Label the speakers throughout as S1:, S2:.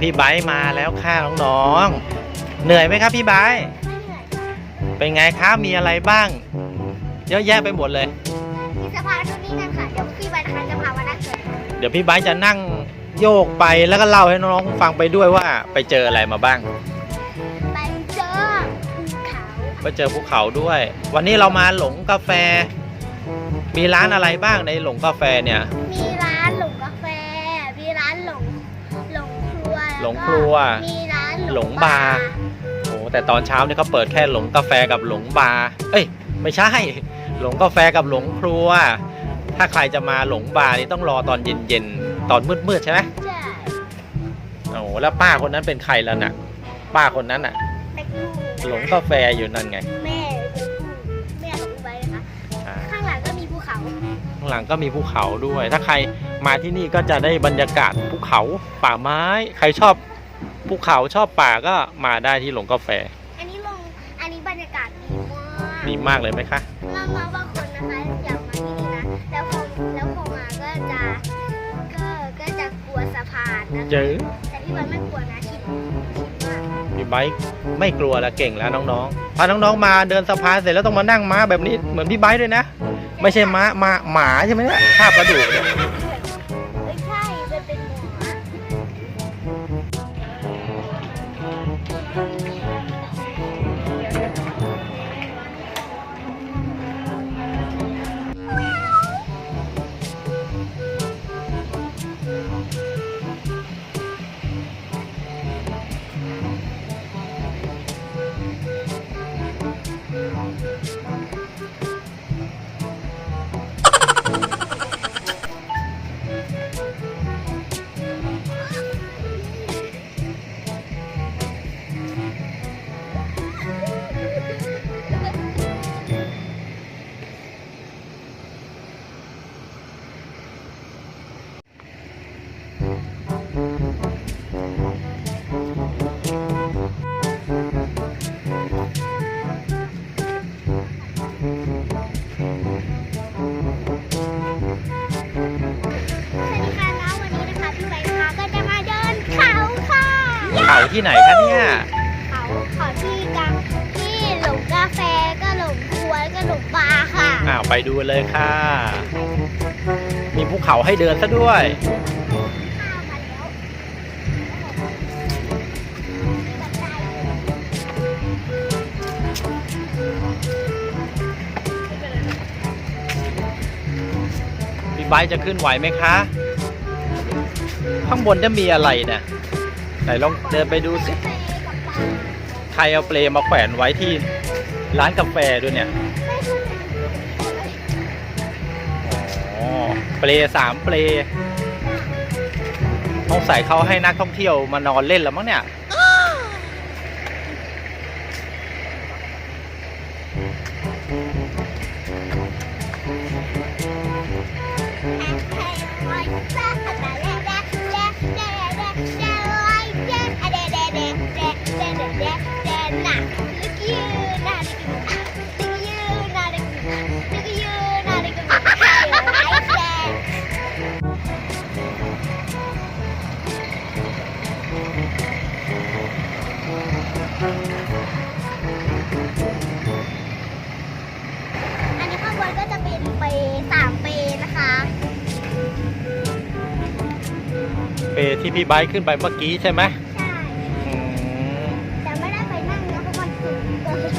S1: อ้าวพี่ไบร์ทมาแล้วค่ะน้องๆเหนื่อยไหมครับพี่ไบร์ทเป็นไงครับมีอะไรบ้าง เยอะแยะไปหมดเลย
S2: มีสะพานตรงนี้นั่นค่ะ เดี๋ยวพี่ใบนะคะจะพามานั่งเกิด
S1: เดี๋ยวพี่ไบร์ทจะนั่งโยกไปแล้วก็เล่าให้น้องๆฟังไปด้วยว่าไปเจออะไรมาบ้าง
S2: ไปเจอภูเขา
S1: ไปเจอภูเขาด้วย วันนี้เรามาหลงกาแฟ มีร้านอะไรบ้างในหลงกาแฟเนี่ย
S2: มีร้านหลงกาแฟ มีร้านหลงหลงครัว
S1: หลงครัว
S2: แล้ก็มีร้าน
S1: หลงบาร์โอ้แต่ตอนเช้านี่เขาเปิดแค่หลงกาแฟกับหลงบาร์เอ้ย ไม่ใช่ หลงกาแฟกับหลงครัว ถ้าใครจะมาหลงบาร์นี่ต้องรอตอนเย็นๆ ตอนมืดๆใช่ไหม
S2: ใช่
S1: โอ้แล้วป้าคนนั้นเป็นใครแล้วน่ะ ป้าคนนั้นน่ะ
S2: แม่ลูก
S1: หลงกาแฟอยู่นั่นไง
S2: แม่แม่หลงไปนะคะ
S1: อ่า
S2: ข้างหลังก็มีภูเขา
S1: ข้างหลังก็มีภูเขาด้วย ถ้าใคร มาที่นี่ก็จะได้บรรยากาศภูเขาป่าไม้ ใครชอบภูเขาชอบป่าก็มาได้ที่หลงกาแฟ
S2: อันนี้ลงอันนี้บรรยากาศดีมาก
S1: ดีมากเลยไหมคะ
S2: น้องๆบางคนนะคะอยากมาที่นี่นะแล้วพอแล้วพอมาก็จะก็ก็จะกลัวสะพานนะ
S1: เจอ
S2: แต่พี่บอลไม่กลัวนะชิดชิดมาก
S1: พี่ไบค์ไม่กลัวแล้วเก่งแล้วน้องๆพาน้องๆมาเดินสะพานเสร็จแล้วต้องมานั่งม้าแบบนี้เหมือนพี่ไบค์ด้วยนะ ไม่ใช่ม้ามาหมาใช่ไหมเนี่ยภาพกระดูกเนี่ย
S2: เขา
S1: ที่ไหนคะเนี่ย
S2: เขาเขาที่กลางที่หลงกาแฟก็หลงครัวแล้วก็หลงบาร์ค่ะ
S1: อ้าวไปดูเลยค่ะ มีภูเขาให้เดินซะด้วย
S2: ข้าวมาแล้วบันได
S1: พี่ไบค์จะขึ้นไหวไหมคะ ข้างบนจะมีอะไรเนี่ย ไหนลองเดินไปดูสิใครเอาเปลมาแขวนไว้ที่ร้านกาแฟด้วยเนี่ยอ๋อเปลสามเปลต้องใส่เขาให้นักท่องเที่ยวมานอนเล่นแล้วมั้งเนี่ย
S2: อันนี้ข้างบนก็จะเป็นเปสามเปนะคะ
S1: เปลที่พี่ไบค์ขึ้นไปเมื่อกี้ใช่ไหม
S2: ใช่
S1: อืม
S2: แต่ไม่ได้ไปนั่งนะเพราะมันสูงเกิน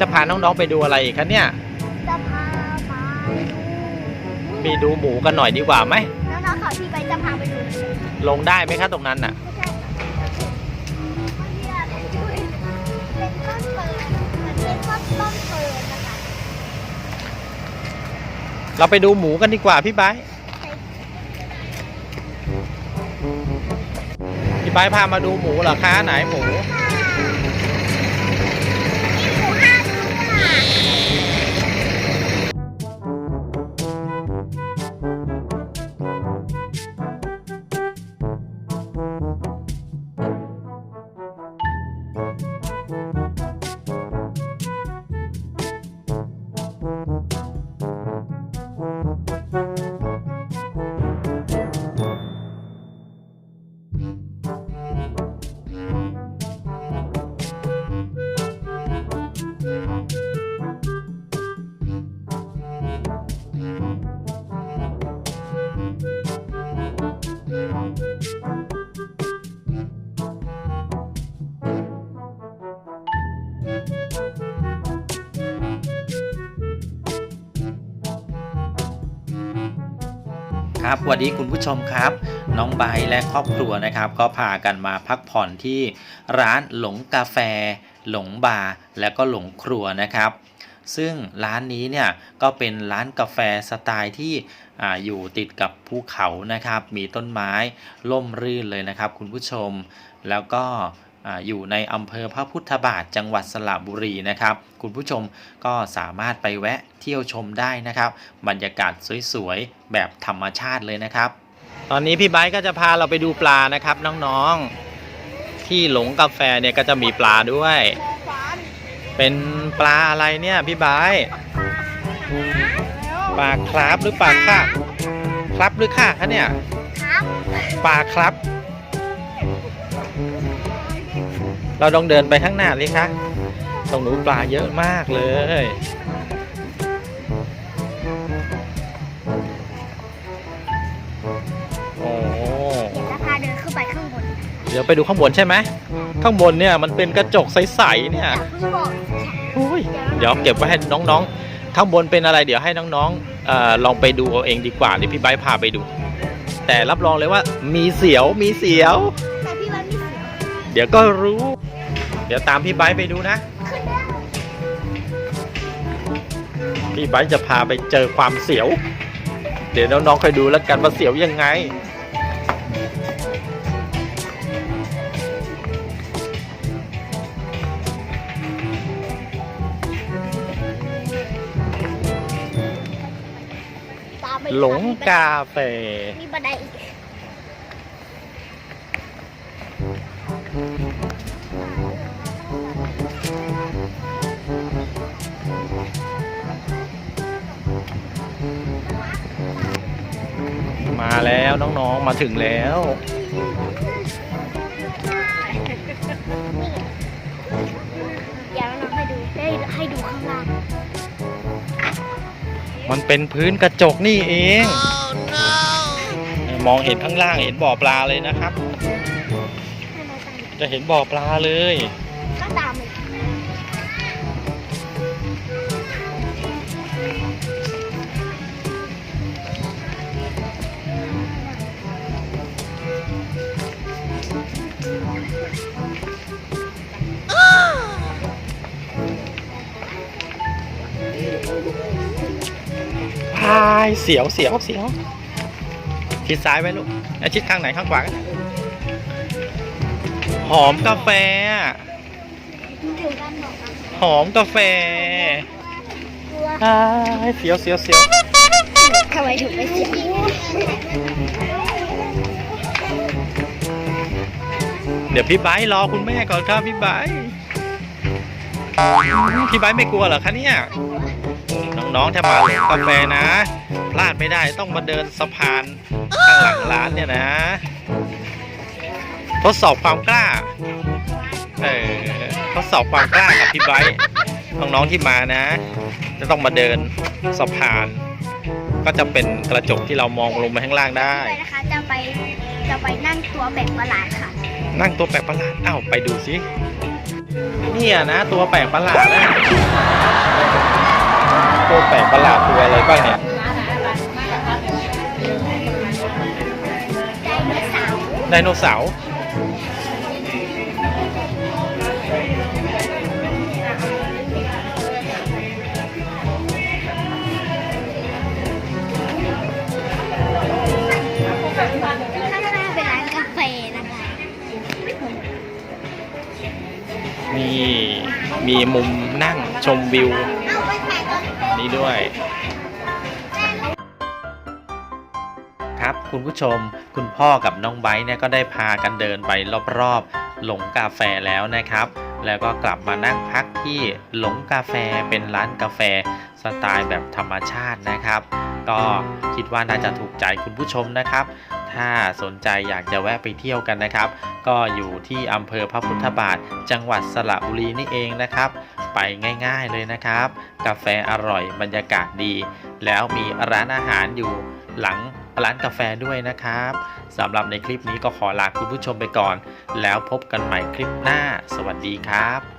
S1: จะพาน้องๆไปดูอะไรอีกคะเนี่ย
S2: จะพาไป
S1: มีดูหมูกันหน่อยดีกว่าไหม
S2: น้องๆเขาที่ไปจะพาไปดู
S1: ลงได้ไหมคะตรงนั้นน่ะ
S2: ไเป็นต้นต้นเปิดนะคะ
S1: เราไปดูหมูกันดีกว่าพี่ไบค์พี่ไบค์พามาดูหมูเหรอคะไหนหมู ครับสวัสดีคุณผู้ชมครับ น้องไบและครอบครัวนะครับ ก็พากันมาพักผ่อนที่ร้านหลงกาแฟ หลงบาร์และก็หลงครัวนะครับ ซึ่งร้านนี้เนี่ยก็เป็นร้านกาแฟสไตล์ที่ออยู่ติดกับภูเขานะครับ มีต้นไม้ร่มรื่นเลยนะครับ คุณผู้ชมแล้วก็ อ่าอยู่ในอำเภอพระพุทธบาทจังหวัดสระบุรีนะครับ คุณผู้ชมก็สามารถไปแวะเที่ยวชมได้นะครับ บรรยากาศสวยๆ แบบธรรมชาติเลยนะครับ ตอนนี้พี่ไบค์ก็จะพาเราไปดูปลานะครับน้องๆ ที่หลงกาแฟเนี่ยก็จะมีปลาด้วย เป็นปลาอะไรเนี่ยพี่ไบค์ปลาคราฟหรือปลาค่ะ ครับหรือค่ะคะเนี่ย
S2: ครับ
S1: ปลาครับ เราต้องเดินไปข้างหน้าเลยคะตรงนู้นปลาเยอะมากเลย โอ้
S2: เดี๋ยวจะพาเดินขึ้นไปข้างบน
S1: เดี๋ยวไปดูข้างบนใช่ไหม ข้างบนเนี่ยมันเป็นกระจกใสๆเนี่ย
S2: อย่าเพิ่งบอก
S1: อุ้ยเดี๋ยวเก็บไว้ให้น้องๆ ข้างบนเป็นอะไรเดี๋ยวให้น้องๆเอ่อลองไปดูเอาเองดีกว่าเดี๋ยวพี่ไบร์ทพาไปดู แต่รับรองเลยว่ามีเสียวมีเสียว
S2: แต่พี่วันไม่เสีย
S1: เดี๋ยวก็รู้ เดี๋ยวตามพี่ไบร์ทไปดูนะ
S2: ขึ้นได้
S1: พี่ไบร์ทจะพาไปเจอความเสียว เดี๋ยวน้องๆคอยดูแล้วกันว่าเสียวยังไง
S2: ตามไป
S1: หลงกาแฟ
S2: มีบันไดอีก
S1: แล้วน้องๆมาถึงแล้ว
S2: เดี๋ยวเราให้ดูได้ให้ดูข้างล่าง
S1: มันเป็นพื้นกระจกนี่เอง มองเห็นข้างล่างเห็นบ่อปลาเลยนะครับ
S2: ให้เราตาม
S1: จะเห็นบ่อปลาเลย
S2: ก็ตามา
S1: ยเสียวเสียวเสียวชิดซ้ายไว้ลูกแล้วชิดข้างไหนข้างขวากันหอมกาแฟอะ
S2: อยู่ด้านนอกนะ
S1: หอมกาแฟ
S2: กลัว
S1: พายเสียวเสียวเสียว
S2: ทำไมถึงไม่เสีย
S1: เดี๋ยวพี่ไบร์ทรอคุณแม่ก่อนครับพี่ไบร์ทพี่ไบร์ทไม่กลัวเหรอคะเนี่ย น้องๆ ถ้ามาหลงกาแฟนะ พลาดไม่ได้ต้องมาเดินสะพานข้างหลังร้านเนี่ยนะ ทดสอบความกล้า เออทดสอบความกล้ากับพี่ไบร์ทน้องๆ ที่มานะ จะต้องมาเดินสะพาน ก็จะเป็นกระจกที่เรามองลงไปข้างล่างได้
S2: ไปนะคะจะไปจะไปนั่งตัวแบกประหลาดค่ะ
S1: นั่งตัวแปลกประหลาดอ้าวไปดูสิเนี่ยนะ ตัวแปลกประหลาดนะ ตัวแปลกประหลาดตัวอะไรบ้างเนี่ย
S2: ไดโนเสาร์
S1: ไดโนเสาร์
S2: ข้างหน้าเป็นร้านกาแฟนะคะ
S1: มีมีมุมนั่งชมวิว
S2: นี้
S1: ด้วย ครับคุณผู้ชมคุณพ่อกับน้องไบร์เนี่ยก็ได้พากันเดินไปรอบๆ หลงกาแฟแล้วนะครับ แล้วก็กลับมานั่งพักที่หลงกาแฟเป็นร้านกาแฟสไตล์แบบธรรมชาตินะครับ ก็คิดว่าน่าจะถูกใจคุณผู้ชมนะครับ ถ้าสนใจอยากจะแวะไปเที่ยวกันนะครับ ก็อยู่ที่อำเภอพระพุทธบาท จังหวัดสระบุรีนี่เองนะครับ ไปง่ายๆเลยนะครับ กาแฟอร่อยบรรยากาศดี แล้วมีร้านอาหารอยู่หลังร้านกาแฟด้วยนะครับสำหรับในคลิปนี้ก็ขอลาคุณผู้ชมไปก่อน แล้วพบกันใหม่คลิปหน้า สวัสดีครับ